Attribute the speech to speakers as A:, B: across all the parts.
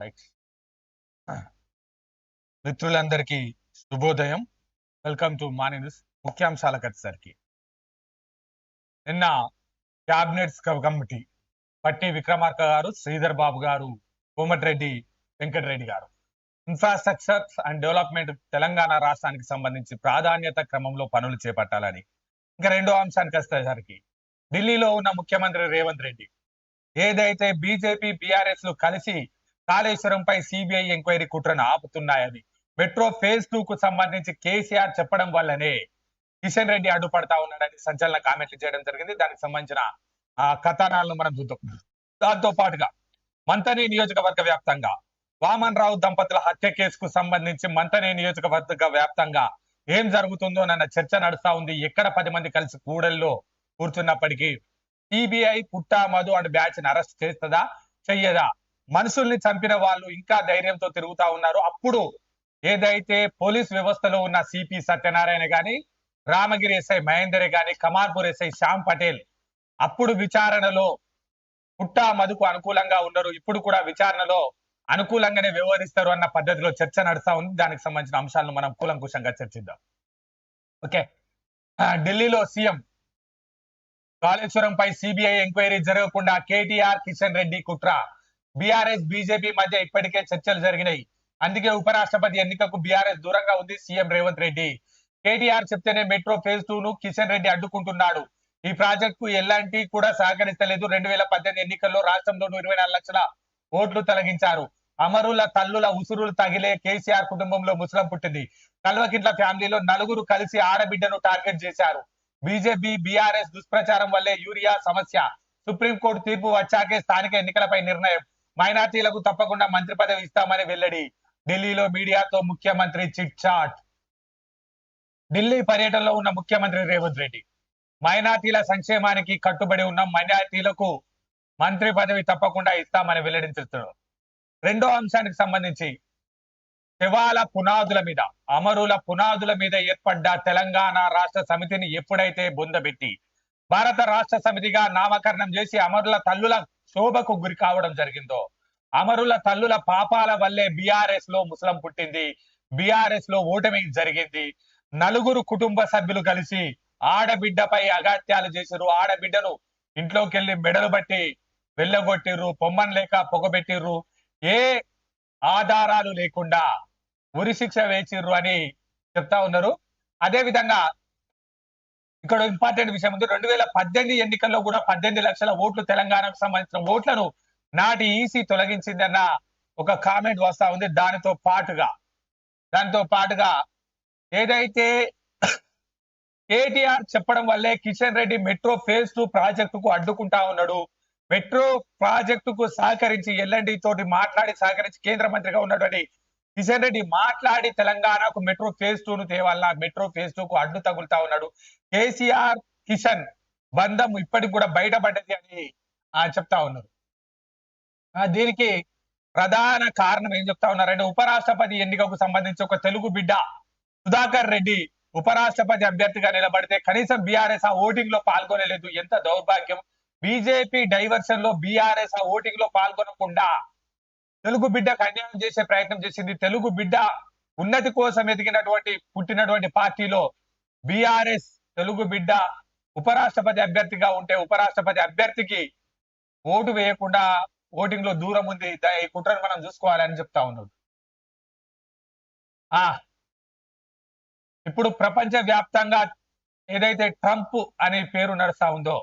A: Right ah. మిత్రులందరికీ శుభోదయం. Welcome to Mani news ముఖ్యాంశాలకు వచ్చేసరికి నిన్న క్యాబినెట్స్ కమిటీ పట్టి విక్రమార్క గారు శ్రీధర్ బాబు గారు కోమటిరెడ్డి వెంకటరెడ్డి గారు. ఇన్ఫ్రాస్ట్రక్చర్ అండ్ డెవలప్మెంట్ తెలంగాణ రాష్ట్రానికి సంబంధించి ప్రాధాన్యత క్రమంలో పనులు చేపట్టాలని. ఇంకా రెండో అంశానికి వచ్చేసరికి ఢిల్లీలో ఉన్న ముఖ్యమంత్రి రేవంత్ రెడ్డి. ఏదైతే బీజేపీ బీఆర్ఎస్లు కలిసి కాళేశ్వరంపై సిబిఐ ఎంక్వైరీ కుట్రను ఆపుతున్నాయని. మెట్రో ఫేజ్ టూ కు సంబంధించి కేసీఆర్ చెప్పడం వల్లనే కిషన్ రెడ్డి అడ్డుపడతా ఉన్నాడని సంచలన కామెంట్లు చేయడం జరిగింది. దానికి సంబంధించిన కథనాలను మనం చూద్దాం. దాంతో పాటుగా మంతని నియోజకవర్గ వ్యాప్తంగా వామన్ రావు దంపతుల హత్య కేసుకు సంబంధించి మంతని నియోజకవర్గ వ్యాప్తంగా ఏం జరుగుతుందో నన్న చర్చ నడుస్తా ఉంది. ఎక్కడ పది మంది కలిసి కూడల్లో కూర్చున్నప్పటికీ సిబిఐ పుట్టా మధు అండ్ బ్యాచ్ని అరెస్ట్ చేస్తుందా చెయ్యదా? మనుషుల్ని చంపిన వాళ్ళు ఇంకా ధైర్యంతో తిరుగుతా ఉన్నారు. అప్పుడు ఏదైతే పోలీస్ వ్యవస్థలో ఉన్న సిపి సత్యనారాయణ గాని రామగిరి ఎస్ఐ మహేందర్ గాని కమార్పూర్ ఎస్ఐ శ్యామ్ పటేల్ అప్పుడు విచారణలో పుట్టా మధుకు అనుకూలంగా ఉన్నారు ఇప్పుడు కూడా విచారణలో అనుకూలంగానే వ్యవహరిస్తారు అన్న పద్ధతిలో చర్చ నడుస్తా ఉంది. దానికి సంబంధించిన అంశాలను మనం కూలంకుశంగా చర్చిద్దాం. ఓకే. ఢిల్లీలో సీఎం కాళేశ్వరంపై సిబిఐ ఎంక్వైరీ జరగకుండా కేటీఆర్ కిషన్ రెడ్డి కుట్ర. బీఆర్ఎస్ బీజేపీ మధ్య ఇప్పటికే చర్చలు జరిగినాయి. అందుకే ఉపరాష్ట్రపతి ఎన్నికకు బీఆర్ఎస్ దూరంగా ఉంది సీఎం రేవంత్ రెడ్డి. కేటీఆర్ చెప్తేనే మెట్రో ఫేజ్ టూ ను కిషన్ రెడ్డి అడ్డుకుంటున్నాడు. ఈ ప్రాజెక్టు కు ఎలాంటి కూడా సహకరిస్తలేదు. రెండు వేల పద్దెనిమిది ఎన్నికల్లో రాష్ట్రంలో ఇరవై నాలుగు లక్షల ఓట్లు తొలగించారు. అమరుల తల్లుల ఉసురులు తగిలే కేసీఆర్ కుటుంబంలో ముసలం పుట్టింది. కల్వకిట్ల ఫ్యామిలీలో నలుగురు కలిసి ఆడబిడ్డను టార్గెట్ చేశారు. బీజేపీ బీఆర్ఎస్ దుష్ప్రచారం వల్లే యూరియా సమస్య. సుప్రీంకోర్టు తీర్పు వచ్చాకే స్థానిక ఎన్నికలపై నిర్ణయం. మైనార్టీలకు తప్పకుండా మంత్రి పదవి ఇస్తామని వెల్లడి. ఢిల్లీలో మీడియాతో ముఖ్యమంత్రి చిట్ చాట్. ఢిల్లీ పర్యటనలో ఉన్న ముఖ్యమంత్రి రేవంత్ రెడ్డి. మైనార్టీల సంక్షేమానికి కట్టుబడి ఉన్న మైనార్టీలకు మంత్రి పదవి తప్పకుండా ఇస్తామని వెల్లడించుతున్నారు రెండో అంశానికి సంబంధించి శివాల పునాదుల మీద అమరుల పునాదుల మీద ఏర్పడ్డ తెలంగాణ రాష్ట్ర సమితిని ఎప్పుడైతే బొందబెట్టి భారత రాష్ట్ర సమితిగా నామకరణం చేసి అమరుల తల్లుల శోభకు గురి కావడం జరిగిందో? అమరుల తల్లుల పాపాల వల్లే బీఆర్ఎస్లో ముసలం పుట్టింది. బీఆర్ఎస్లో ఓటమి జరిగింది. నలుగురు కుటుంబ సభ్యులు కలిసి ఆడబిడ్డపై అగాత్యాలు చేసిరు ఆడబిడ్డను ఇంట్లోకి వెళ్ళి మెడలు బట్టి వెళ్ళగొట్టిర్రు. పొమ్మన్ లేక పొగబెట్టిర్రు. ఏ ఆధారాలు లేకుండా ఉరి శిక్ష వేచిర్రు అని చెప్తా ఉన్నారు. అదే విధంగా ఇక్కడ ఇంపార్టెంట్ విషయం ఉంది. రెండు వేల పద్దెనిమిది ఎన్నికల్లో కూడా పద్దెనిమిది లక్షల ఓట్లు తెలంగాణకు సంబంధించిన ఓట్లను నాటి ఈసీ తొలగించిందన్న ఒక కామెంట్ వస్తా ఉంది దానితో పాటుగా. దానితో పాటుగా ఏదైతే కేటీఆర్ చెప్పడం వల్లే Kishan Reddy metro phase two ప్రాజెక్టుకు అడ్డుకుంటా ఉన్నాడు. మెట్రో ప్రాజెక్టుకు సహకరించి ఎల్ఎండి తోటి మాట్లాడి సహకరించి కేంద్ర మంత్రిగా ఉన్నాడు అని కిషన్ రెడ్డి మాట్లాడి తెలంగాణకు మెట్రో ఫేజ్ టూ ను మెట్రో ఫేజ్ టూ కు అడ్డు తగులుతా ఉన్నాడు. కేసీఆర్ కిషన్ బంధం ఇప్పటికి కూడా బయటపడ్డది అని ఆ, చెప్తా ఉన్నారు. దీనికి ప్రధాన కారణం ఏం చెప్తా ఉన్నారంటే ఉపరాష్ట్రపతి ఎన్నికకు సంబంధించి ఒక తెలుగు బిడ్డ సుధాకర్ రెడ్డి ఉపరాష్ట్రపతి అభ్యర్థిగా నిలబడితే కనీసం బీఆర్ఎస్ ఆ ఓటింగ్లో పాల్గొనలేదు. ఎంత దౌర్భాగ్యం. బీజేపీ డైవర్షన్లో బీఆర్ఎస్ ఆ ఓటింగ్లో పాల్గొనకుండా తెలుగు బిడ్డకు అన్యాయం చేసే ప్రయత్నం చేసింది. తెలుగు బిడ్డ ఉన్నతి కోసం ఎదిగినటువంటి పుట్టినటువంటి పార్టీలో బీఆర్ఎస్ తెలుగు బిడ్డ ఉపరాష్ట్రపతి అభ్యర్థిగా ఉంటే ఉపరాష్ట్రపతి అభ్యర్థికి ఓటు వేయకుండా ఓటింగ్లో దూరం ఉంది. ఈ కుట్రను మనం చూసుకోవాలని చెప్తా ఉన్నాడు. ఆ ఇప్పుడు ప్రపంచ వ్యాప్తంగా ఏదైతే ట్రంప్ అనే పేరు నడుస్తా ఉందో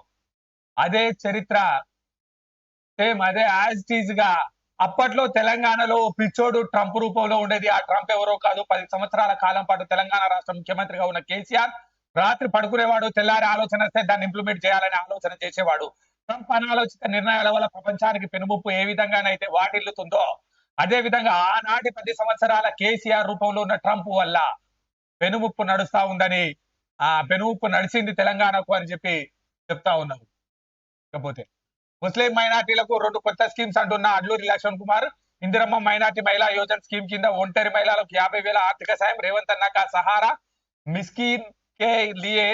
A: అదే చరిత్ర సేమ్ అదే యాజ్ టీజ్గా అప్పట్లో తెలంగాణలో పిచ్చోడు ట్రంప్ రూపంలో ఉండేది. ఆ ట్రంప్ ఎవరో కాదు. పది సంవత్సరాల కాలం పాటు తెలంగాణ రాష్ట్ర ముఖ్యమంత్రిగా ఉన్న కేసీఆర్ రాత్రి పడుకునేవాడు. తెల్లారి ఆలోచన వస్తే దాన్ని ఇంప్లిమెంట్ చేయాలని ఆలోచన చేసేవాడు. ట్రంప్ అనాలోచిత నిర్ణయాల వల్ల ప్రపంచానికి పెనుముప్పు ఏ విధంగానైతే వాటిల్లుతుందో అదే విధంగా ఆనాటి పది సంవత్సరాల కేసీఆర్ రూపంలో ఉన్న ట్రంప్ వల్ల పెనుముప్పు నడుస్తా ఉందని ఆ పెనుముప్పు నడిచింది తెలంగాణకు అని చెప్పి చెప్తా ఉన్నారు ఇకపోతే ముస్లిం మైనార్టీలకు రెండు కొత్త స్కీమ్స్ అంటున్న అడ్లూరి లక్ష్మణ్ కుమార్. ఇందిరమ్మ మైనార్టీ మహిళా యోజన స్కీమ్ కింద ఒంటరి మహిళలకు యాభై వేల ఆర్థిక సాయం. రేవంత్ అన్నాక సహారా? మిస్కీన్ కే లియే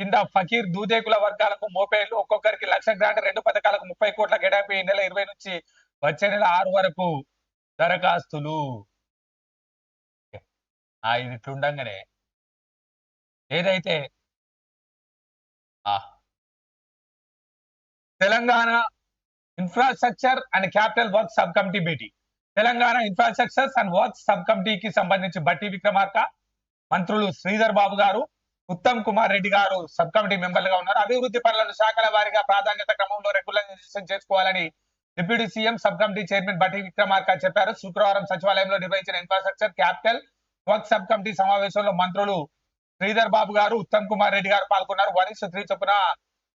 A: కింద ఫకీర్ దూదేకుల వర్గాలకు మోపేళ్ళు ఒక్కొక్కరికి లక్ష గ్రాంట్ రెండు పథకాలకు ముప్పై కోట్ల కేటాయింపు ఈ నెల ఇరవై నుంచి వచ్చే నెల ఆరు వరకు దరఖాస్తులు. ఇది ఇట్లుండగానే. ఏదైతే ఆ Telangana infrastructure and capital work sub committee meeting Telangana infrastructures and work sub కమిటీకి సంబంధించి బట్టి విక్రమార్క మంత్రులు శ్రీధర్ బాబు గారు ఉత్తమ్ కుమార్ రెడ్డి గారు సబ్ కమిటీ మెంబర్లుగా ఉన్నారు. అభివృద్ధి పనులను శాఖల వారీగా ప్రాధాన్యత క్రమంలో రెగ్యులరైజేషన్ చేసుకోవాలని deputy CM sub committee chairman Bhatti Vikramarka చెప్పారు. శుక్రవారం సచివాలయంలో నిర్వహించిన infrastructure capital work sub committee సమావేశంలో మంత్రులు శ్రీధర్ బాబు గారు ఉత్తమ్ కుమార్ రెడ్డి గారు పాల్గొన్నారు. వరిష్ఠ త్రీ చొప్పున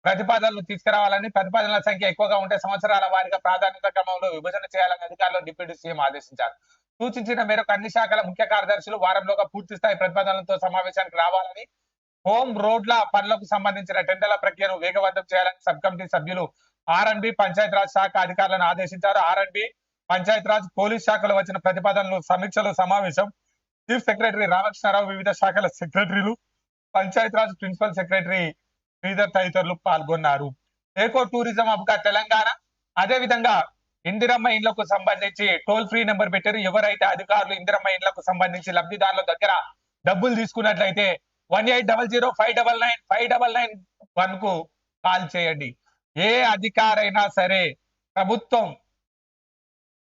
A: ప్రతిపాదనలు తీసుకురావాలని ప్రతిపాదనల సంఖ్య ఎక్కువగా ఉంటే సంవత్సరాల వారిగా ప్రాధాన్యత క్రమంలో విభజన చేయాలని అధికారులు డిప్యూటీ సీఎం ఆదేశించారు. సూచించిన మేరకు అన్ని శాఖల ముఖ్య కార్యదర్శులు వారంలోగా పూర్తి స్థాయి ప్రతిపాదనలతో సమావేశానికి రావాలని హోం రోడ్ల పనులకు సంబంధించిన టెండర్ల ప్రక్రియను వేగవంతం చేయాలని సబ్ కమిటీ సభ్యులు ఆర్ బి పంచాయతీరాజ్ శాఖ అధికారులను ఆదేశించారు. ఆర్ పంచాయతీరాజ్ పోలీస్ శాఖలో వచ్చిన ప్రతిపాదనలు సమీక్షలు సమావేశం చీఫ్ సెక్రటరీ రామకృష్ణారావు వివిధ శాఖల సెక్రటరీలు పంచాయతీరాజ్ ప్రిన్సిపల్ సెక్రటరీ శ్రీధర్ తదితరులు పాల్గొన్నారు. ఏకో టూరిజం హబ్గా తెలంగాణ అదే విధంగా ఇందిరమ్మ ఇండ్లకు సంబంధించి టోల్ ఫ్రీ నెంబర్ పెట్టారు. ఎవరైతే అధికారులు ఇందిరమ్మ ఇండ్లకు సంబంధించి లబ్ధిదారుల దగ్గర డబ్బులు తీసుకున్నట్లయితే one eight double zero five double nine five double nine వన్కు call చేయండి. ఏ అధికారైనా సరే ప్రభుత్వం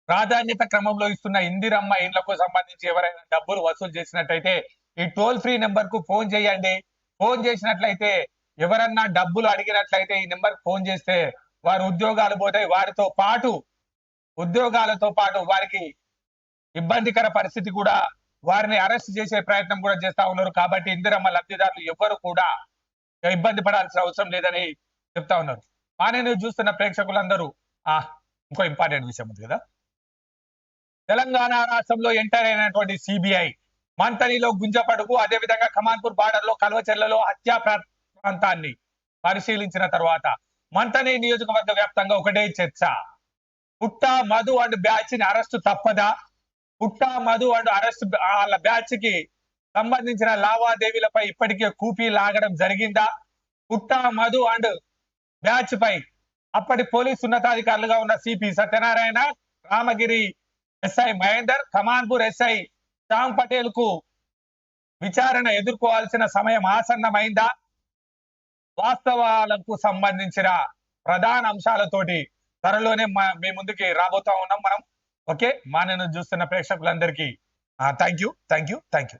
A: ప్రాధాన్యత క్రమంలో ఇస్తున్న ఇందిరమ్మ ఇండ్లకు సంబంధించి ఎవరైనా డబ్బులు వసూలు చేసినట్టయితే ఈ టోల్ ఫ్రీ నెంబర్కు ఫోన్ చేయండి. ఫోన్ చేసినట్లయితే ఎవరన్నా డబ్బులు అడిగినట్లయితే ఈ నెంబర్ ఫోన్ చేస్తే వారు ఉద్యోగాలు పోతాయి. వారితో పాటు ఉద్యోగాలతో పాటు వారికి ఇబ్బందికర పరిస్థితి కూడా వారిని అరెస్ట్ చేసే ప్రయత్నం కూడా చేస్తా ఉన్నారు. కాబట్టి ఇందిరమ్మ లబ్ధిదారులు ఎవ్వరు కూడా ఇబ్బంది పడాల్సిన అవసరం లేదని చెప్తా ఉన్నారు. మానే చూస్తున్న ప్రేక్షకులందరూ ఆ ఇంకో ఇంపార్టెంట్ విషయం ఉంది కదా. తెలంగాణ రాష్ట్రంలో ఎంటర్ అయినటువంటి సిబిఐ మంతనిలో గుంజపడుగు అదేవిధంగా ఖమాన్పూర్ బార్డర్లో కల్వచెర్లలో హత్యా ప్రాంతాన్ని పరిశీలించిన తర్వాత మంతని నియోజకవర్గ వ్యాప్తంగా ఒకటే చర్చ. పుట్టా మధు అండ్ బ్యాచ్ని అరెస్ట్ తప్పదా? పుట్టా మధు అండ్ అరెస్ట్ వాళ్ళ బ్యాచ్కి సంబంధించిన లావాదేవీలపై ఇప్పటికే కూపీ లాగడం జరిగిందా? పుట్టా మధు అండ్ బ్యాచ్ పై అప్పటి పోలీస్ ఉన్నతాధికారులుగా ఉన్న CP Satyanarayana Ramagiri SI Mahender Kamanpur SI Shyam పటేల్కు విచారణ ఎదుర్కోవాల్సిన సమయం ఆసన్నమైందా? వాస్తవాలకు సంబంధించిన ప్రధాన అంశాలతోటి త్వరలోనే మీ ముందుకి రాబోతా ఉన్నాం మనం. ఓకే మా నేను చూస్తున్న ప్రేక్షకులందరికీ thank you thank you thank you